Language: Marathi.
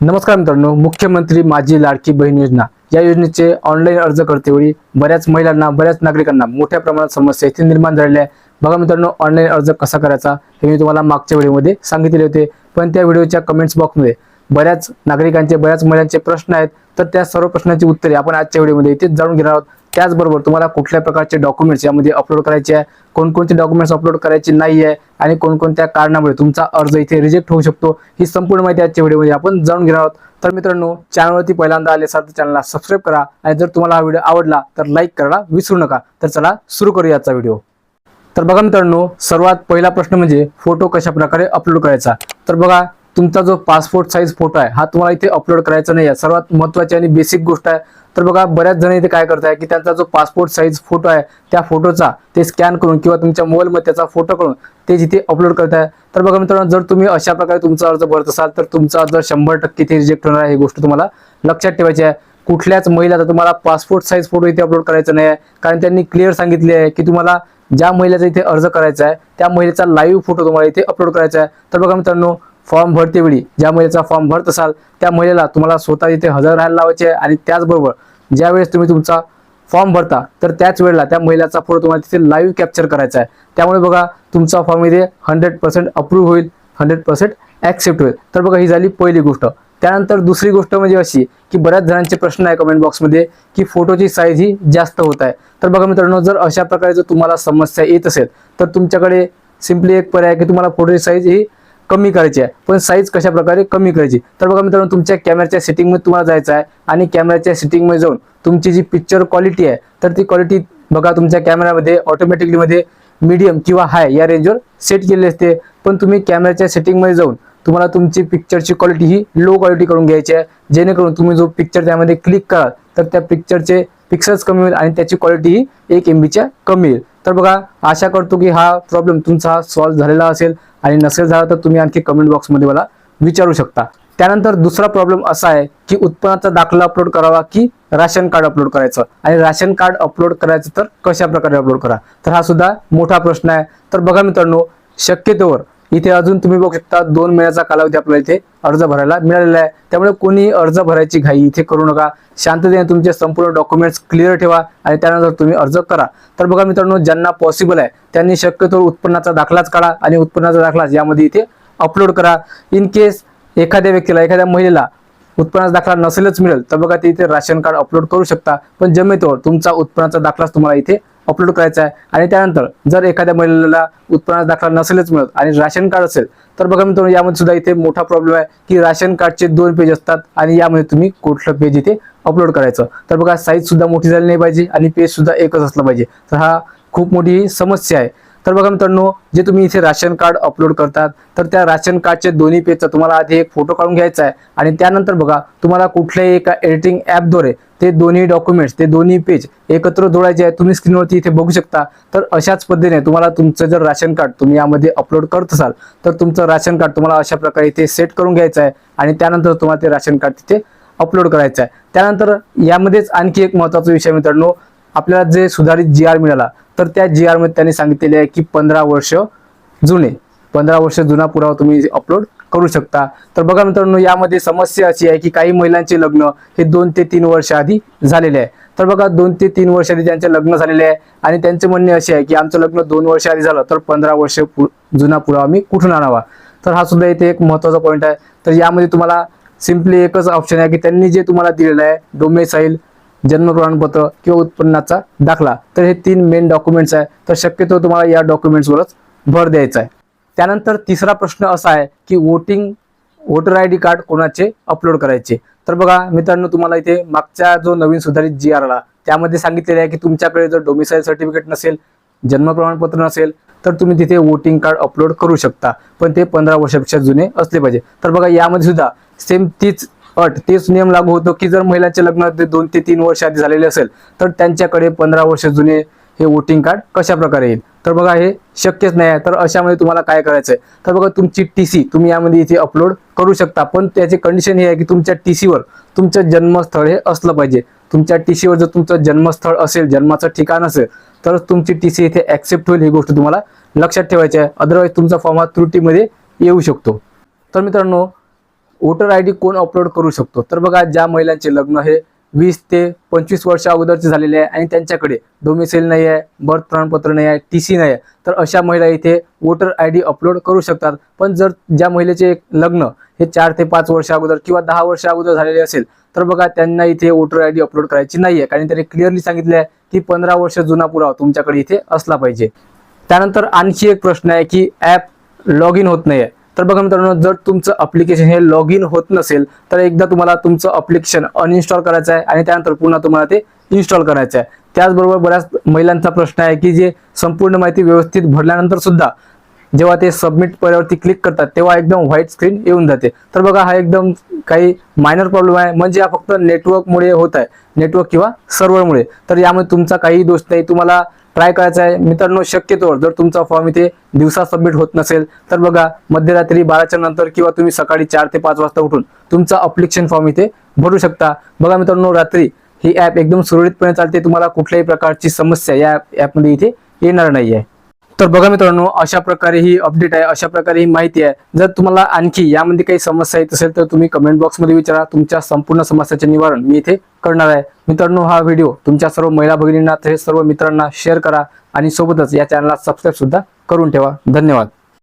नमस्कार मित्रांनो मुख्यमंत्री माझी लाडकी बहीण योजना. या योजनेचे ऑनलाईन अर्ज करतेवेळी बऱ्याच महिलांना बऱ्याच नागरिकांना मोठ्या प्रमाणात समस्या इथे निर्माण झालेल्या आहे बघा मित्रांनो ऑनलाईन अर्ज कसा करायचा हे मी तुम्हाला मागच्या व्हिडिओमध्ये सांगितले होते. पण त्या व्हिडिओच्या कमेंट्स बॉक्समध्ये बऱ्याच नागरिकांचे बऱ्याच महिलांचे प्रश्न आहेत. तर त्या सर्व प्रश्नांची उत्तरे आपण आजच्या व्हिडिओमध्ये इथेच जाणून घेणार आहोत. त्याचबरोबर तुम्हाला कुठल्या प्रकारचे डॉक्युमेंट्स यामध्ये अपलोड करायचे आहे? कोणकोणते डॉक्युमेंट्स अपलोड करायचे नाही आहे आणि कोणकोणत्या कारणामुळे तुमचा अर्ज इथे रिजेक्ट होऊ शकतो? ही संपूर्ण माहिती आजच्या व्हिडिओमध्ये आपण जाणून घेणार आहोत. तर मित्रांनो चॅनलवरती पहिल्यांदा आले असाल तर चॅनलला सबस्क्राईब करा. आणि जर तुम्हाला हा व्हिडिओ आवडला तर लाईक करायला विसरू नका. तर चला सुरू करूया आजचा व्हिडिओ. तर बघा मित्रांनो सर्वात पहिला प्रश्न म्हणजे फोटो कशा प्रकारे अपलोड करायचा? तर बघा तुमचा जो पासपोर्ट साईज फोटो आहे हा तुम्हाला इथे अपलोड करायचा नाही आहे सर्वात महत्वाची आणि बेसिक गोष्ट आहे. तर बघा बऱ्याच जण इथे काय करताय की त्यांचा जो पासपोर्ट साईज फोटो आहे त्या फोटोचा ते स्कॅन करून किंवा तुमच्या मोबाईलमध्ये त्याचा फोटो करून ते जिथे अपलोड करताय. तर बघा मित्रांनो जर तुम्ही अशा प्रकारे तुमचा अर्ज भरत असाल तर तुमचा अर्ज शंभर टक्के ते रिजेक्ट होणार आहे. ही गोष्ट तुम्हाला लक्षात ठेवायची आहे. कुठल्याच महिलाचा तुम्हाला पासपोर्ट साईज फोटो इथे अपलोड करायचा नाही आहे कारण त्यांनी क्लिअर सांगितले आहे की तुम्हाला ज्या महिलेचा इथे अर्ज करायचा आहे त्या महिलेचा लाईव्ह फोटो तुम्हाला इथे अपलोड करायचा आहे. तर बघा मित्रांनो फॉर्म भरतेवेळी ज्या महिलेचा फॉर्म भरत असाल त्या महिलेला तुम्हाला स्वतः इथे हजर राहायला लावायचे आहे आणि त्याचबरोबर ज्यावेळेस तुम्ही तुमचा फॉर्म भरता तर त्याच वेळेला त्या महिलेचा फोटो तुम्हाला तिथे लाईव्ह कॅप्चर करायचा आहे. त्यामुळे बघा तुमचा फॉर्म इथे हंड्रेड पर्सेंट अप्रूव्ह होईल हंड्रेड पर्सेंट ॲक्सेप्ट होईल. तर बघा ही झाली पहिली गोष्ट. त्यानंतर दुसरी गोष्ट म्हणजे अशी की बऱ्याच जणांचे प्रश्न आहे कमेंट बॉक्समध्ये की फोटोची साईज ही जास्त होत आहे. तर बघा मित्रांनो जर अशा प्रकारे जर तुम्हाला समस्या येत असेल तर तुमच्याकडे सिम्पली एक पर्याय आहे की तुम्हाला फोटोची साईज ही कमी करायची आहे. पण साईज कशा प्रकारे कमी करायची? तर बघा मित्रांनो तुमच्या कॅमेऱ्याच्या सेटिंगमध्ये तुम्हाला जायचं आहे आणि कॅमेऱ्याच्या सेटिंगमध्ये जाऊन तुमची जी पिक्चर क्वालिटी आहे तर ती क्वालिटी बघा तुमच्या कॅमेरामध्ये ऑटोमॅटिकली मध्ये मीडियम किंवा हाय या रेंजवर सेट केलेली असते. पण तुम्ही कॅमेऱ्याच्या सेटिंगमध्ये जाऊन तुम्हाला तुमची पिक्चरची क्वालिटी ही लो क्वालिटी करून घ्यायची आहे. जेणेकरून तुम्ही जो पिक्चर त्यामध्ये क्लिक कराल तर त्या पिक्चरचे पिक्सल्स कमी होईल आणि त्याची क्वालिटी ही एक एम बीच्या कमी येईल. तर बघा आशा करतो की हा प्रॉब्लेम तुमचा हा सॉल्व्ह झालेला असेल आणि नसेल झाला तर तुम्ही आणखी कमेंट बॉक्समध्ये मला विचारू शकता. त्यानंतर दुसरा प्रॉब्लेम असा आहे की उत्पन्नाचा दाखला अपलोड करावा की राशन कार्ड अपलोड करायचं? आणि राशन कार्ड अपलोड करायचं तर कशा प्रकारे अपलोड करा? तर हा सुद्धा मोठा प्रश्न आहे. तर बघा मित्रांनो शक्यतोवर इथे अजून तुम्ही बघू शकता दोन महिन्याचा कालावधी आपल्याला इथे अर्ज भरायला मिळालेला आहे. त्यामुळे कोणी अर्ज भरायची घाई इथे करू नका. शांततेने तुमचे संपूर्ण डॉक्युमेंट्स क्लिअर ठेवा आणि त्यानंतर तुम्ही अर्ज करा. तर बघा मित्रांनो ज्यांना पॉसिबल आहे त्यांनी शक्यतो उत्पन्नाचा दाखलाच काढा आणि उत्पन्नाचा दाखलाच यामध्ये इथे अपलोड करा. इन केस एखाद्या व्यक्तीला एखाद्या महिलेला उत्पन्नाचा दाखला नसेलच मिळेल तर बघा ते इथे राशन कार्ड अपलोड करू शकता. पण जमेतोवर तुमचा उत्पन्नाचा दाखलाच तुम्हाला इथे अपलोड करायचा आहे. आणि त्यानंतर जर एखाद्या महिलेला उत्पन्नाचा दाखला नसेलच मिळत आणि राशन कार्ड असेल तर बघा मित्रांनो यामध्ये सुद्धा इथे मोठा प्रॉब्लेम आहे की राशन कार्डचे दोन पेज असतात आणि यामध्ये तुम्ही कुठलं पेज इथे अपलोड करायचं. तर बघा साईज सुद्धा मोठी झाली नाही पाहिजे आणि पेज सुद्धा एकच असलं पाहिजे. तर हा खूप मोठी समस्या आहे. तर बघा मित्रांनो जे तुम्ही इथे राशन कार्ड अपलोड करतात तर त्या राशन कार्डचे दोन्ही पेजचा तुम्हाला आधी एक फोटो काढून घ्यायचा आहे. आणि त्यानंतर बघा तुम्हाला कुठल्याही एका एडिटिंग ॲपद्वारे ते दोन्ही डॉक्युमेंट्स ते दोन्ही पेज एकत्र जोडायचे आहे तुम्ही स्क्रीनवरती इथे बघू शकता. तर अशाच पद्धतीने तुम्हाला तुमचं जर राशन कार्ड तुम्ही यामध्ये अपलोड करत असाल तर तुमचं राशन कार्ड तुम्हाला अशा प्रकारे इथे सेट करून घ्यायचं आहे. आणि त्यानंतर तुम्हाला ते राशन कार्ड तिथे अपलोड करायचं आहे. त्यानंतर यामध्येच आणखी एक महत्त्वाचा विषय मित्रांनो आपल्याला जे सुधारित जी आर मिळाला तर त्या जी आरमध्ये त्यांनी सांगितलेले आहे की पंधरा वर्ष जुने पंधरा वर्ष जुना पुरावा तुम्ही अपलोड करू शकता. तर बघा मित्रांनो यामध्ये समस्या अशी आहे की काही महिलांचे लग्न हे दोन ते तीन वर्ष आधी झालेले आहे. तर बघा दोन ते तीन वर्ष आधी त्यांचे लग्न झालेले आहे आणि त्यांचे म्हणणे असे आहे की आमचं लग्न दोन वर्ष आधी झालं तर पंधरा वर्ष पु- जुना पुरावा मी कुठून आणावा? तर हा सुद्धा इथे एक महत्त्वाचा पॉईंट आहे. तर यामध्ये तुम्हाला सिम्पली एकच ऑप्शन आहे की त्यांनी जे तुम्हाला दिलेलं आहे डोमेसाईल जन्म प्रमाणपत्र किंवा उत्पन्नाचा दाखला. तर हे तीन मेन डॉक्युमेंट्स आहे. तर शक्यतो तुम्हाला या डॉक्युमेंट्सवरच भर द्यायचा आहे. त्यानंतर तिसरा प्रश्न असा आहे की voting voter I D card कोणाचे अपलोड करायचे? तर बघा मित्रांनो तुम्हाला इथे मागच्या जो नवीन सुधारित जी आर आला त्यामध्ये सांगितलेले आहे की तुमच्याकडे जर डोमिसाईल सर्टिफिकेट नसेल जन्म प्रमाणपत्र नसेल तर तुम्ही तिथे वोटिंग कार्ड अपलोड करू शकता. पण ते पंधरा वर्षापेक्षा जुने असले पाहिजे. तर बघा यामध्ये सुद्धा सेम तीच अट तेच नियम लागू होतो की जर महिलांचे लग्न दोन ते तीन वर्ष आधी झालेले असेल तर त्यांच्याकडे पंधरा वर्ष जुने हे वोटिंग कार्ड कशा प्रकारे येईल? तर बघा हे शक्यच नाही आहे. तर अशामध्ये तुम्हाला काय करायचं आहे तर बघा तुमची टी सी तुम्ही यामध्ये इथे अपलोड करू शकता. पण त्याचे कंडिशन हे आहे की तुमच्या टी सीवर तुमचं जन्मस्थळ हे असलं पाहिजे. तुमच्या टी सीवर जर तुमचं जन्मस्थळ असेल जन्माचं ठिकाण असेल तरच तुमची टी सी इथे ऍक्सेप्ट होईल ही गोष्ट तुम्हाला लक्षात ठेवायची आहे. अदरवाईज तुमचा फॉर्म हा त्रुटीमध्ये येऊ शकतो. तर मित्रांनो वोटर आय डी कोण अपलोड करू शकतो? तर बघा ज्या महिलांचे लग्न हे वीस ते पंचवीस वर्ष अगोदरचे झालेले आहे आणि त्यांच्याकडे डोमिसेल नाही आहे बर्थ प्रमाणपत्र नाही आहे टी सी नाही आहे तर अशा महिला इथे वोटर आय डी अपलोड करू शकतात. पण जर ज्या महिलेचे लग्न हे चार ते पाच वर्ष अगोदर किंवा दहा वर्ष अगोदर झालेले असेल तर बघा त्यांना इथे वोटर आय डी अपलोड करायची नाही आहे कारण त्यांनी क्लिअरली सांगितले आहे की पंधरा वर्ष जुना पुरावा तुमच्याकडे इथे असला पाहिजे. त्यानंतर आणखी एक प्रश्न आहे की ॲप लॉग इन होत नाही आहे तर बघा मित्रांनो जर तुमचं अप्लिकेशन हे लॉग इन होत नसेल तर एकदा तुम्हाला तुमचं अप्लिकेशन अनइन्स्टॉल करायचं आहे आणि त्यानंतर पुन्हा तुम्हाला ते इन्स्टॉल करायचं आहे. त्याचबरोबर बऱ्याच महिलांचा प्रश्न आहे की जे संपूर्ण माहिती व्यवस्थित भरल्यानंतर सुद्धा जेव्हा ते सबमिट पर्यावरती क्लिक करतात तेव्हा एकदम व्हाईट स्क्रीन येऊन जाते. तर बघा हा एकदम काही मायनर प्रॉब्लेम आहे. म्हणजे हा फक्त नेटवर्कमुळे होत आहे. नेटवर्क किंवा सर्व्हरमुळे तर यामध्ये तुमचा काही दोष नाही. तुम्हाला ट्राय करायचं आहे. मित्रांनो शक्यतोवर जर तुमचा फॉर्म इथे दिवसा सबमिट होत नसेल तर बघा मध्यरात्री बाराच्या नंतर किंवा तुम्ही सकाळी चार ते पाच वाजता उठून तुमचा अप्लिकेशन फॉर्म इथे भरू शकता. बघा मित्रांनो रात्री ही ॲप एकदम सुरळीतपणे चालते. तुम्हाला कुठल्याही प्रकारची समस्या या ॲपमध्ये इथे येणार नाही आहे तर बघा मित्रांनो अशा प्रकारे ही अपडेट आहे अशा प्रकारे ही माहिती आहे. जर तुम्हाला आणखी यामध्ये काही समस्या येत असेल तर तुम्ही कमेंट बॉक्समध्ये विचारा. तुमच्या संपूर्ण समस्याचे निवारण मी इथे करणार आहे. मित्रांनो हा व्हिडिओ तुमच्या सर्व महिला भगिनींना तसेच सर्व मित्रांना शेअर करा आणि सोबतच या चॅनलला सबस्क्राईब सुद्धा करून ठेवा. धन्यवाद.